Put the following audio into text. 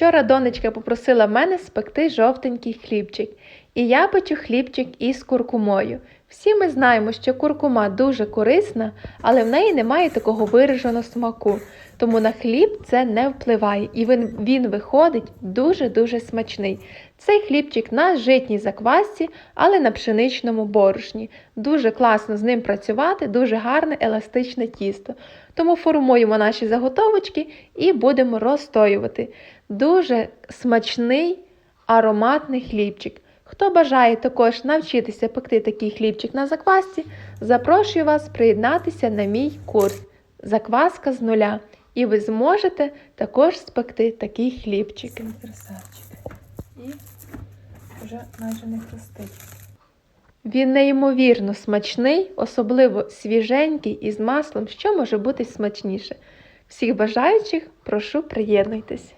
Вчора донечка попросила мене спекти жовтенький хлібчик. І я печу хлібчик із куркумою. Всі ми знаємо, що куркума дуже корисна, але в неї немає такого вираженого смаку. Тому на хліб це не впливає, і він, він виходить дуже-дуже смачний. Цей хлібчик на житній заквасці, але на пшеничному борошні. Дуже класно з ним працювати, дуже гарне еластичне тісто. Тому формуємо наші заготовочки і будемо розстоювати. Дуже смачний ароматний хлібчик. Хто бажає також навчитися пекти такий хлібчик на заквасці, запрошую вас приєднатися на мій курс Закваска з нуля. І ви зможете також спекти такий хлібчик. Красавчик. І вже майже не хрустить. Він неймовірно смачний, особливо свіженький і з маслом, що може бути смачніше. Всіх бажаючих прошу приєднуйтесь.